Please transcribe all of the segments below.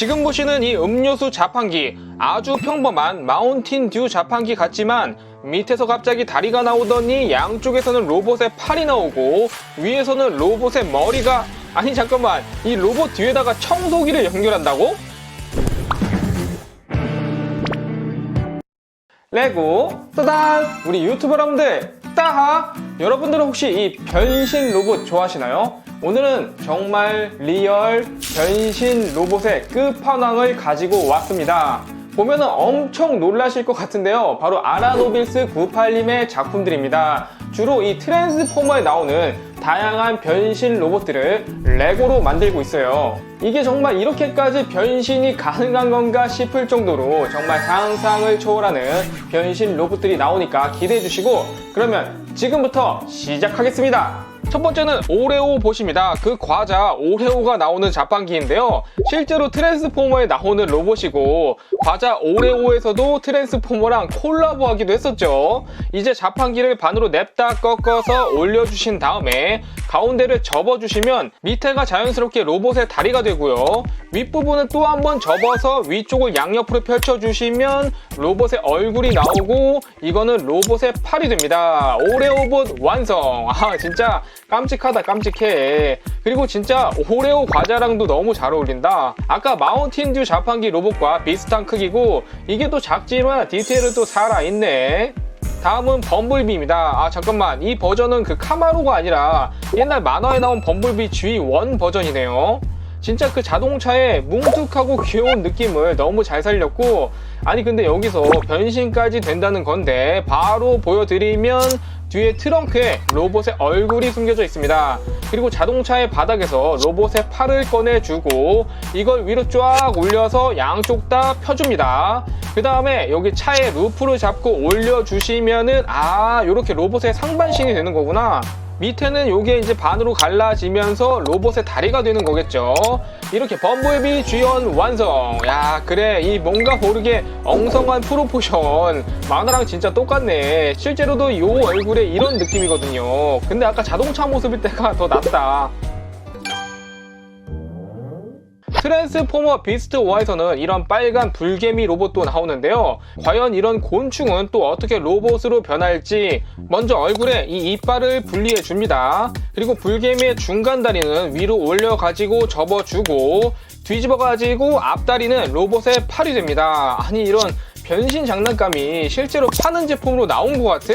지금 보시는 이 음료수 자판기 아주 평범한 마운틴 듀 자판기 같지만 밑에서 갑자기 다리가 나오더니 양쪽에서는 로봇의 팔이 나오고 위에서는 로봇의 머리가 아니 잠깐만 이 로봇 뒤에다가 청소기를 연결한다고? 레고 따단 우리 유튜버 여러분들 따하 여러분들은 혹시 이 변신 로봇 좋아하시나요? 오늘은 정말 리얼 변신 로봇의 끝판왕을 가지고 왔습니다 보면은 엄청 놀라실 것 같은데요 바로 아라노빌스 98님의 작품들입니다 주로 이 트랜스포머에 나오는 다양한 변신 로봇들을 레고로 만들고 있어요. 이게 정말 이렇게까지 변신이 가능한 건가 싶을 정도로 정말 상상을 초월하는 변신 로봇들이 나오니까 기대해 주시고 그러면 지금부터 시작하겠습니다. 첫 번째는 오레오 보십니다. 그 과자 오레오가 나오는 자판기인데요. 실제로 트랜스포머에 나오는 로봇이고 과자 오레오에서도 트랜스포머랑 콜라보하기도 했었죠. 이제 자판기를 반으로 냅다 꺾어서 올려주신 다음에 가운데를 접어주시면 밑에가 자연스럽게 로봇의 다리가 되고요. 윗부분은 또 한번 접어서 위쪽을 양옆으로 펼쳐주시면 로봇의 얼굴이 나오고 이거는 로봇의 팔이 됩니다. 오레오봇 완성. 아 진짜 깜찍하다 깜찍해. 그리고 진짜 오레오 과자랑도 너무 잘 어울린다. 아까 마운틴듀 자판기 로봇과 비슷한 크기고 이게 또 작지만 디테일은 또 살아있네. 다음은 범블비입니다. 아 잠깐만 이 버전은 그 카마로가 아니라 옛날 만화에 나온 범블비 G1 버전이네요. 진짜 그 자동차의 뭉툭하고 귀여운 느낌을 너무 잘 살렸고 아니 근데 여기서 변신까지 된다는 건데 바로 보여드리면 뒤에 트렁크에 로봇의 얼굴이 숨겨져 있습니다. 그리고 자동차의 바닥에서 로봇의 팔을 꺼내주고 이걸 위로 쫙 올려서 양쪽 다 펴줍니다. 그 다음에 여기 차의 루프를 잡고 올려주시면은 아 이렇게 로봇의 상반신이 되는 거구나. 밑에는 요게 이제 반으로 갈라지면서 로봇의 다리가 되는 거겠죠. 이렇게 범블비 주연 완성. 야, 그래. 이 뭔가 모르게 엉성한 프로포션. 만화랑 진짜 똑같네. 실제로도 요 얼굴에 이런 느낌이거든요. 근데 아까 자동차 모습일 때가 더 낫다. 트랜스포머 비스트 5에서는 이런 빨간 불개미 로봇도 나오는데요. 과연 이런 곤충은 또 어떻게 로봇으로 변할지 먼저 얼굴에 이 이빨을 분리해 줍니다. 그리고 불개미의 중간 다리는 위로 올려 가지고 접어주고 뒤집어 가지고 앞다리는 로봇의 팔이 됩니다. 아니 이런 변신 장난감이 실제로 파는 제품으로 나온 것 같아.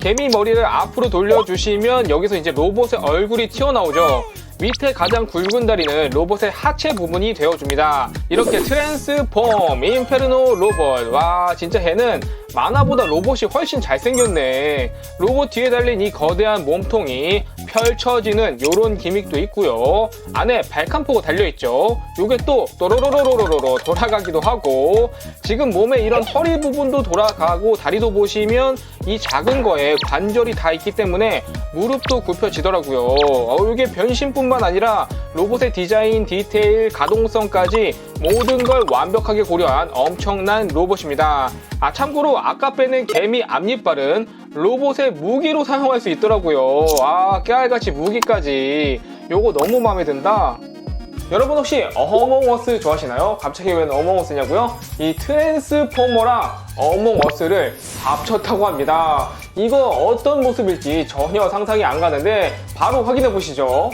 개미 머리를 앞으로 돌려주시면 여기서 이제 로봇의 얼굴이 튀어나오죠. 밑에 가장 굵은 다리는 로봇의 하체 부분이 되어줍니다. 이렇게 트랜스폼, 인페르노 로봇. 와, 진짜 걔는 만화보다 로봇이 훨씬 잘생겼네. 로봇 뒤에 달린 이 거대한 몸통이 펼쳐지는 요런 기믹도 있고요. 안에 발칸포가 달려있죠. 요게 또 또로로로로로로 돌아가기도 하고 지금 몸에 이런 허리 부분도 돌아가고 다리도 보시면 이 작은 거에 관절이 다 있기 때문에 무릎도 굽혀지더라고요. 어, 이게 변신뿐만 아니라 로봇의 디자인, 디테일, 가동성까지 모든 걸 완벽하게 고려한 엄청난 로봇입니다. 아 참고로 아까 빼낸 개미 앞니빨은 로봇의 무기로 사용할 수 있더라고요. 아 깨알같이 무기까지 요거 너무 마음에 든다. 여러분 혹시 어몽어스 좋아하시나요? 갑자기 왜 어몽어스냐고요? 이 트랜스포머랑 어몽어스를 합쳤다고 합니다. 이거 어떤 모습일지 전혀 상상이 안 가는데 바로 확인해 보시죠.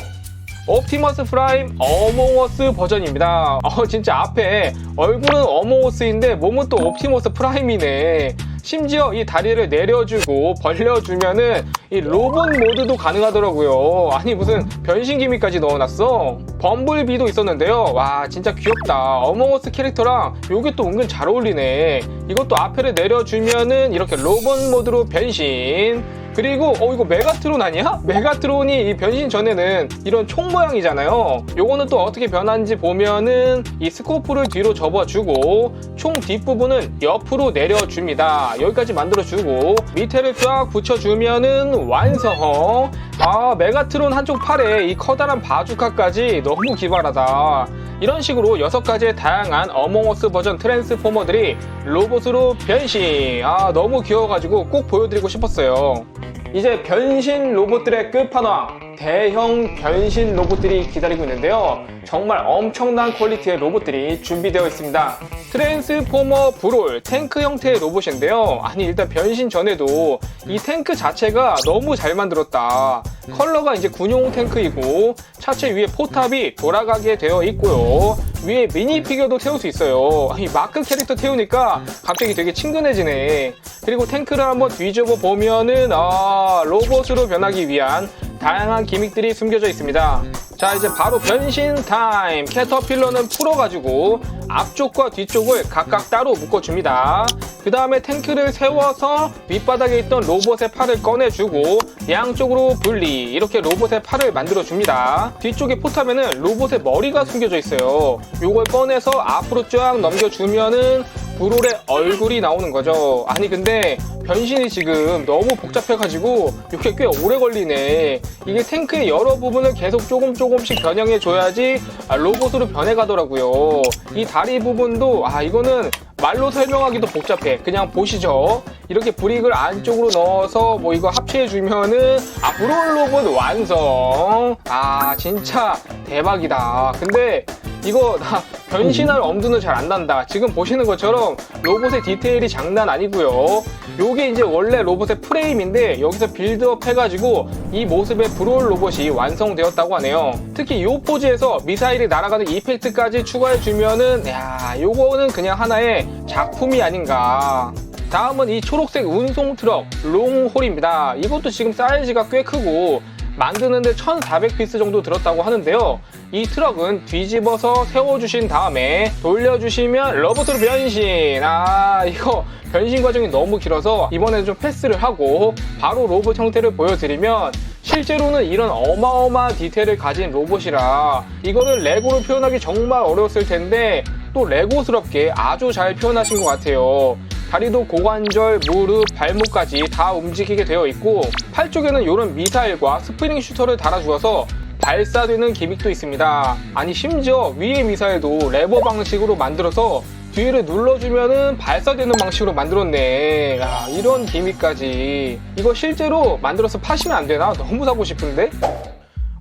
옵티머스 프라임 어몽어스 버전입니다. 어, 진짜 앞에 얼굴은 어몽어스인데 몸은 또 옵티머스 프라임이네. 심지어 이 다리를 내려주고 벌려주면은 이 로봇 모드도 가능하더라고요. 아니 무슨 변신 기믹까지 넣어놨어. 범블비도 있었는데요. 와 진짜 귀엽다. 어몽어스 캐릭터랑 요게 또 은근 잘 어울리네. 이것도 앞에를 내려주면은 이렇게 로봇 모드로 변신. 그리고 어 이거 메가트론 아니야? 메가트론이 이 변신 전에는 이런 총 모양이잖아요. 요거는 또 어떻게 변한지 보면은 이 스코프를 뒤로 접어주고 총 뒷부분은 옆으로 내려줍니다. 여기까지 만들어주고 밑에를 쫙 붙여주면은 완성. 아 메가트론 한쪽 팔에 이 커다란 바주카까지 너무 기발하다. 이런 식으로 여섯 가지의 다양한 어몽어스 버전 트랜스포머들이 로봇으로 변신. 아 너무 귀여워가지고 꼭 보여드리고 싶었어요. 이제 변신 로봇들의 끝판왕 대형 변신 로봇들이 기다리고 있는데요. 정말 엄청난 퀄리티의 로봇들이 준비되어 있습니다. 트랜스포머 브롤 탱크 형태의 로봇인데요. 아니 일단 변신 전에도 이 탱크 자체가 너무 잘 만들었다. 컬러가 이제 군용 탱크이고 차체 위에 포탑이 돌아가게 되어 있고요. 위에 미니 피규어도 태울 수 있어요. 이 마크 캐릭터 태우니까 갑자기 되게 친근해지네. 그리고 탱크를 한번 뒤집어 보면은 아 로봇으로 변하기 위한 다양한 기믹들이 숨겨져 있습니다. 자 이제 바로 변신 타임 캐터필러는 풀어가지고 앞쪽과 뒤쪽을 각각 따로 묶어줍니다 그 다음에 탱크를 세워서 윗바닥에 있던 로봇의 팔을 꺼내주고 양쪽으로 분리 이렇게 로봇의 팔을 만들어줍니다. 뒤쪽에 포탑에는 로봇의 머리가 숨겨져 있어요. 요걸 꺼내서 앞으로 쫙 넘겨주면은 브롤의 얼굴이 나오는 거죠. 아니 근데 변신이 지금 너무 복잡해가지고 이게 꽤 오래 걸리네. 이게 탱크의 여러 부분을 계속 조금 조금씩 변형해 줘야지 아, 로봇으로 변해가더라고요. 이 다리 부분도 아 이거는 말로 설명하기도 복잡해. 그냥 보시죠. 이렇게 브릭을 안쪽으로 넣어서 뭐 이거 합체해 주면은 아 브롤 로봇 완성. 아 진짜 대박이다. 근데 이거 나 변신할 엄두는 잘 안 난다. 지금 보시는 것처럼 로봇의 디테일이 장난 아니고요. 요게 이제 원래 로봇의 프레임인데 여기서 빌드업 해가지고 이 모습의 브롤 로봇이 완성되었다고 하네요. 특히 이 포즈에서 미사일이 날아가는 이펙트까지 추가해주면은 야 요거는 그냥 하나의 작품이 아닌가. 다음은 이 초록색 운송 트럭 롱홀입니다. 이것도 지금 사이즈가 꽤 크고 만드는데 1400피스 정도 들었다고 하는데요. 이 트럭은 뒤집어서 세워주신 다음에 돌려주시면 로봇으로 변신. 아, 이거 변신 과정이 너무 길어서 이번에는 좀 패스를 하고 바로 로봇 형태를 보여드리면 실제로는 이런 어마어마한 디테일을 가진 로봇이라 이거를 레고로 표현하기 정말 어려웠을 텐데 또 레고스럽게 아주 잘 표현하신 것 같아요. 다리도 고관절, 무릎, 발목까지 다 움직이게 되어 있고 팔 쪽에는 이런 미사일과 스프링 슈터를 달아주어서 발사되는 기믹도 있습니다. 아니 심지어 위에 미사일도 레버 방식으로 만들어서 뒤를 눌러주면은 발사되는 방식으로 만들었네. 야, 이런 기믹까지. 이거 실제로 만들어서 파시면 안 되나? 너무 사고 싶은데?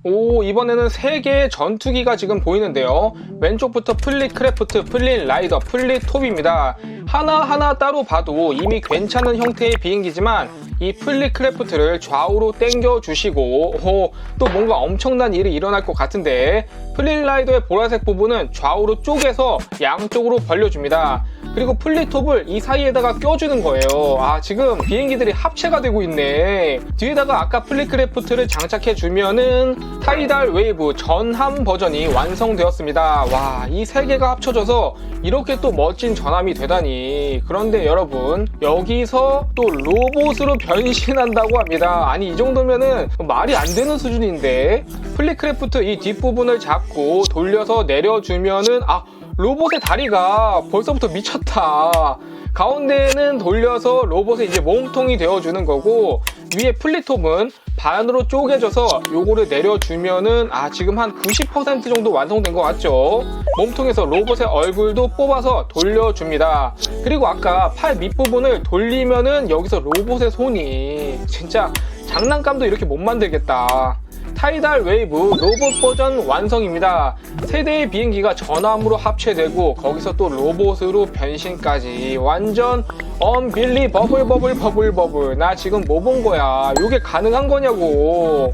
오 이번에는 세 개의 전투기가 지금 보이는데요. 왼쪽부터 플릿 크래프트, 플릿 라이더, 플릿 톱입니다. 하나하나 따로 봐도 이미 괜찮은 형태의 비행기지만 이 플릿 크래프트를 좌우로 당겨 주시고 오, 또 뭔가 엄청난 일이 일어날 것 같은데 플릿 라이더의 보라색 부분은 좌우로 쪼개서 양쪽으로 벌려줍니다 그리고 플리톱을 이 사이에다가 껴주는 거예요. 아, 지금 비행기들이 합체가 되고 있네. 뒤에다가 아까 플리크래프트를 장착해 주면은 타이달 웨이브 전함 버전이 완성되었습니다. 와, 이 세 개가 합쳐져서 이렇게 또 멋진 전함이 되다니. 그런데 여러분, 여기서 또 로봇으로 변신한다고 합니다. 아니, 이 정도면은 말이 안 되는 수준인데. 플리크래프트 이 뒷부분을 잡고 돌려서 내려주면은, 아, 로봇의 다리가 벌써부터 미쳤다. 가운데는 돌려서 로봇의 이제 몸통이 되어주는 거고 위에 플리톱은 반으로 쪼개져서 요거를 내려주면은 아 지금 한 90% 정도 완성된 것 같죠? 몸통에서 로봇의 얼굴도 뽑아서 돌려줍니다. 그리고 아까 팔 밑부분을 돌리면은 여기서 로봇의 손이 진짜 장난감도 이렇게 못 만들겠다. 타이달 웨이브 로봇 버전 완성입니다. 세대의 비행기가 전함으로 합체되고 거기서 또 로봇으로 변신까지 완전 엄빌리 버블 버블 버블 버블 나 지금 뭐 본 거야? 이게 가능한 거냐고.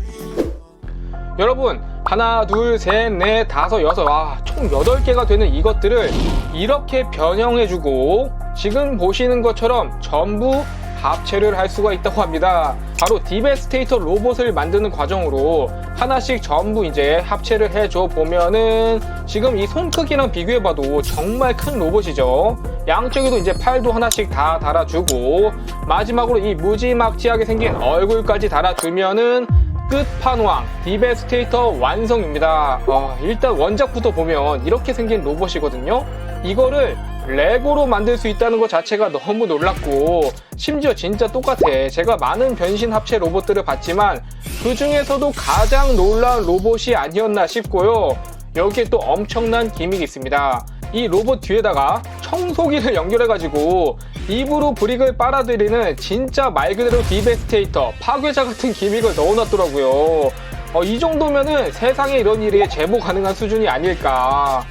여러분 하나 둘 셋 넷 다섯 여섯 와총 여덟 개가 되는 이것들을 이렇게 변형해주고 지금 보시는 것처럼 전부 합체를 할 수가 있다고 합니다. 바로 디베스테이터 로봇을 만드는 과정으로 하나씩 전부 이제 합체를 해줘 보면은 지금 이 손 크기랑 비교해봐도 정말 큰 로봇이죠. 양쪽에도 이제 팔도 하나씩 다 달아주고 마지막으로 이 무지막지하게 생긴 얼굴까지 달아주면은 끝판왕 디베스테이터 완성입니다. 어, 일단 원작부터 보면 이렇게 생긴 로봇이거든요. 이거를 레고로 만들 수 있다는 것 자체가 너무 놀랍고 심지어 진짜 똑같아. 제가 많은 변신 합체 로봇들을 봤지만 그 중에서도 가장 놀라운 로봇이 아니었나 싶고요. 여기에 또 엄청난 기믹이 있습니다. 이 로봇 뒤에다가 청소기를 연결해가지고 입으로 브릭을 빨아들이는 진짜 말 그대로 디베스테이터 파괴자 같은 기믹을 넣어놨더라고요. 어, 이 정도면은 세상에 이런 일이 제보 가능한 수준이 아닐까.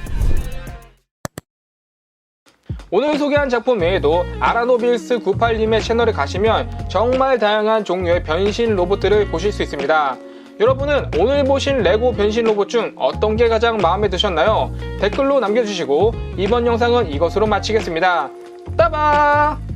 오늘 소개한 작품 외에도 아라노빌스 98님의 채널에 가시면 정말 다양한 종류의 변신 로봇들을 보실 수 있습니다. 여러분은 오늘 보신 레고 변신 로봇 중 어떤 게 가장 마음에 드셨나요? 댓글로 남겨주시고 이번 영상은 이것으로 마치겠습니다. 따바!